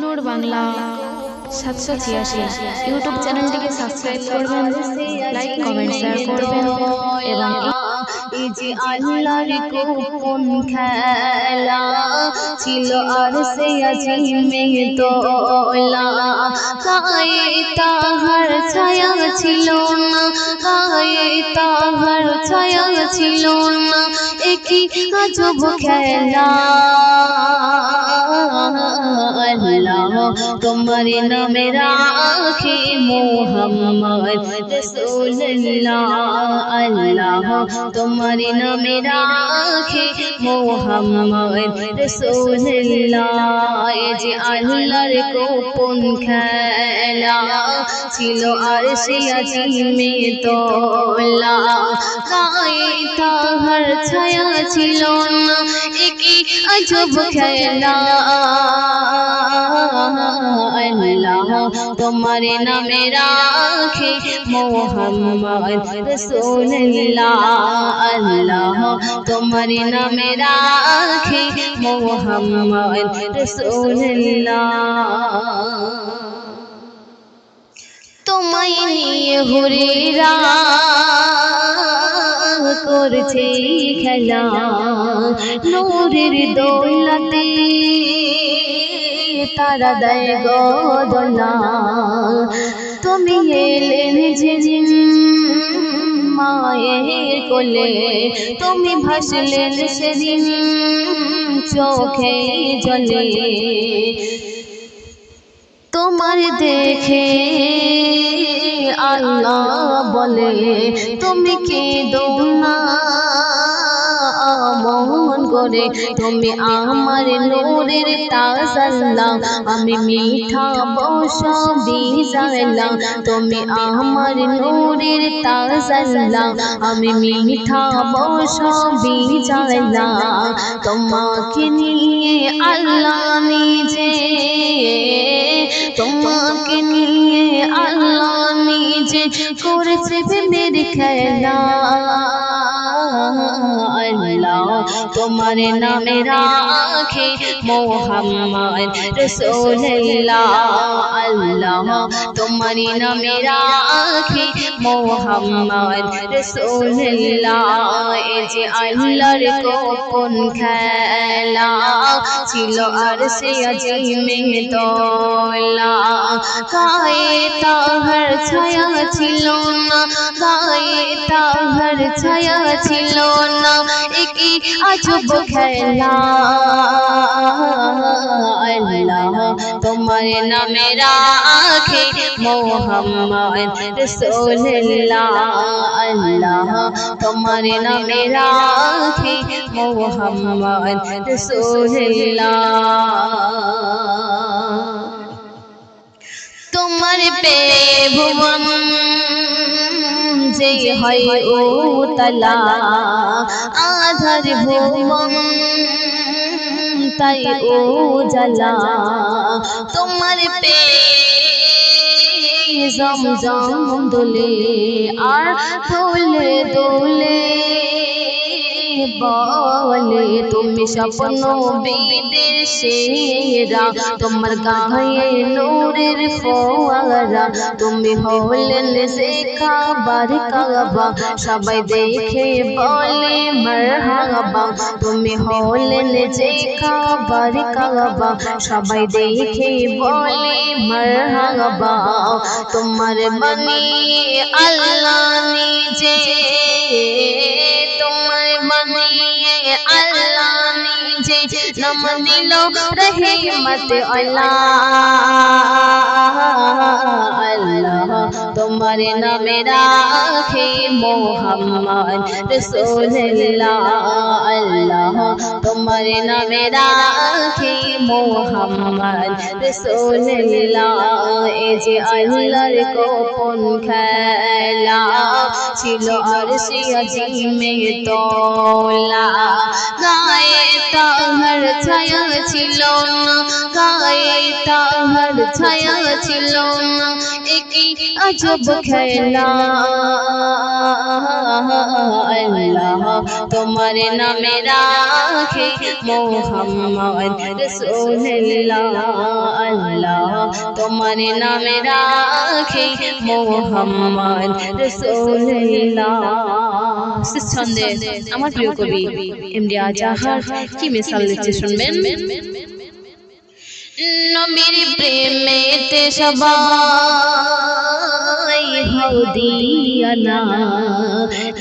নূর বাংলা সাতশো ছিয়াশি। ইউটিউব চ্যানেলটিকে সাবস্ক্রাইব করবেন লাইক কমেন্ট শেয়ার করবেন এবং এই যে আল্লাহর গোপন খেলা ছিল আর সে আজিমে তোলা গায়ে তাহার ছায়া ছিল না গায়ে তাহার ছায়া ছিল না একই আজব খেলা। তোমার নামে রাখে মোহাম্মদ রসুল্লাহ আল্লাহ তোমার নামে রাখে মোহাম্মদ রসুল্লাহ যে আল্লাহর গোপন খেলা ছিল আর সে আজিমে তোলা গায়ে তাহার ছায়া ছিল না, একই আজব খেলা। তোমার নামে রাখে মোহাম্মদ রসুল্লাহ আল্লাহ তোমার নামে রাখে মোহাম্মদ রসুল্লাহ তোমায় নিয়ে হরিরা করছে খেলা। নূরের দৌলতে তারা দেয় গদলা তুমি এলেন যে মায়ের কোলে। তুমি ভাসলেন সেদিন চোখে জলে। তোমার দেখে আল্লাহ বলে, তুমি কে দোনা করে। তুমি আমার নূরের তাজাল্লা, আমি মিঠা বস বিজাল্লা তুমি আমার নূরের তাজাল্লা, আমি মিঠা বস বিজাল্লা তোমাকে নিয়ে আল্লাহ নিজে, তোমাকে নিয়ে আল্লাহ নিজে করেছে প্রেমের খেলা। আল্লাহ, তোমার নামে রাখে মোহাম্মদ রসুল্লাহ আল্লাহ, তোমার নামে রাখে মোহাম্মদ রসুল্লাহ এই যে আল্লাহর গোপন খেলা ছিল আর সে ছায়া ছিল না গায়ে তাহার ছায়া ছিল না খেলা। নামে রাখে মোহাম্মদ আল্লাহ তোমার নামে রাখে মোহাম্মদ তোমার পে ভুবন যে হয় ও তলা আধার ভুবন তাই ও জলা তোমার পে জমজম দোলে আর দোলে দোলে। বলে, তুমি স্বপ্ন বিদের সেরা, তোমার গায়ে নূরের ফোয়ারা, তুমি হলেন সে খাবার কাবা, সবাই দেখে বলে, মারহাবা, তুমি হলেন যে কাবা, সবাই দেখে বলে, মারহাবা, তোমার মানে আল্লাহ নিজে তোমার নাম দিল রহিমত আল্লাহ তোমার নামে রাখে মোহাম্মদ রসুল্লাহ আল্লাহ তোমার নামে রাখে মোহাম্মদ রসুল্লাহ এই যে আল্লাহর গোপন খেলা ছিল আর সে আজিমে তোলা। গায়ে তাহার ছায়া ছিল না গায়ে তাহার ছায়া ছিল না। একই আজব খেলা। তোমার নামে রাখে মোহাম্মদ রসুল্লাহ আল্লাহ তোমার নামে রাখে মোহাম্মদ রসুল্লাহ ছন্দে আমার প্রিয় কবি এমডি আজাহার কি মিসাল দিচ্ছে শুনবেন? নবীর প্রেমেতে সবাই হও দিয়ানা,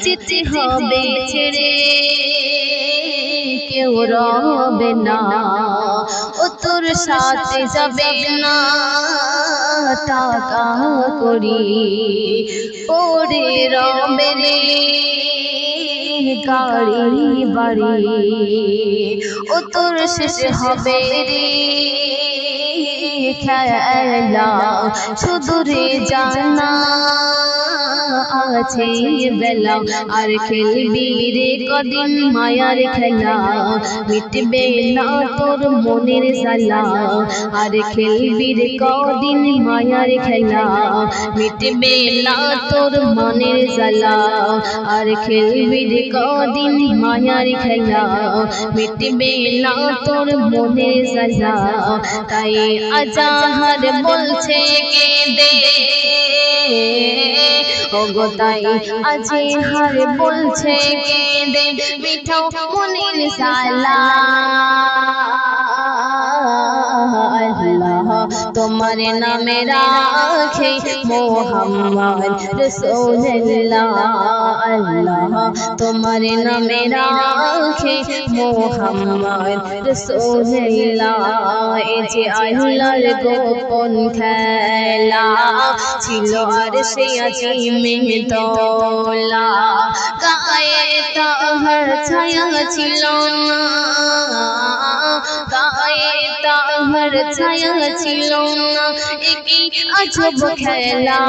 চিঠি হবে ছেড়ে কেউ রবে না, ও তোর সাথে যাবে না, টাকা করি পরে রবে গাড়ি বাড়ি ও তোর শেষ হবে রে। খেলা শুধু রে জানা। আছে বেলা। আর খেলবি রে কদিন মায়ার খেলা। মিটবে না তোর মনের জ্বালা। আর খেলবি রে কদিন মায়ার খেলা। মিটবে না তোর মনের জ্বালা। আর খেলবি রে কদিন মায়ার খেলা। মিটবে না তোর মনের জ্বালা। তাই আজাহার বলছে কে দে ওগো তাই আজি হার বলছে কে দে মিঠাও মনের সালা। তোমার নামে রাখে মোহাম্মদ রসুল্লাহ আল্লাহ তোমার নামে রাখে মোহাম্মদ রসুল্লাহ এই যে আল্লাহর গোপন খেলা ছিল আর সে আছে মেহতলা গায়ে তাহার ছায়া ছিল না। গায়ে তাহার ছায়া ছিল না, একই আজব খেলা।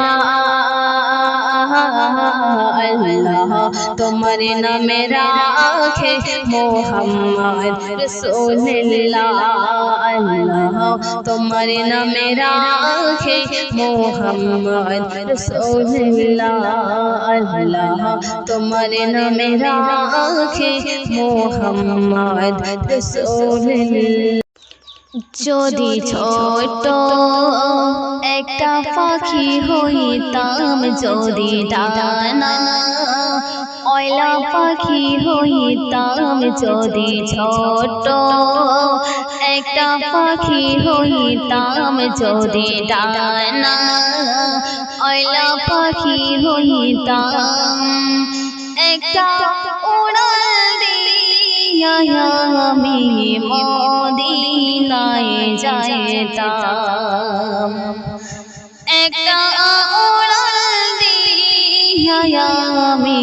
আল্লাহ তোমার নামে রাখে মোহাম্মদ রসুল্লাহ আল্লাহ তোমার নামে রাখে মোহাম্মদ রসুল্লাহ তোমার নামে রাখে মোহাম্মদ রসুল্লাহ যদি ছোট একটা পাখি হইতাম, যদি ডানা অয়লা পাখি হইতাম, যদি ছোট একটা পাখি হইতাম, যদি ডানা অয়লা পাখি হইতাম, একটা দিয়া আমি মদিনায় যাইতাম। একটা ওড়াল দিয়া আমি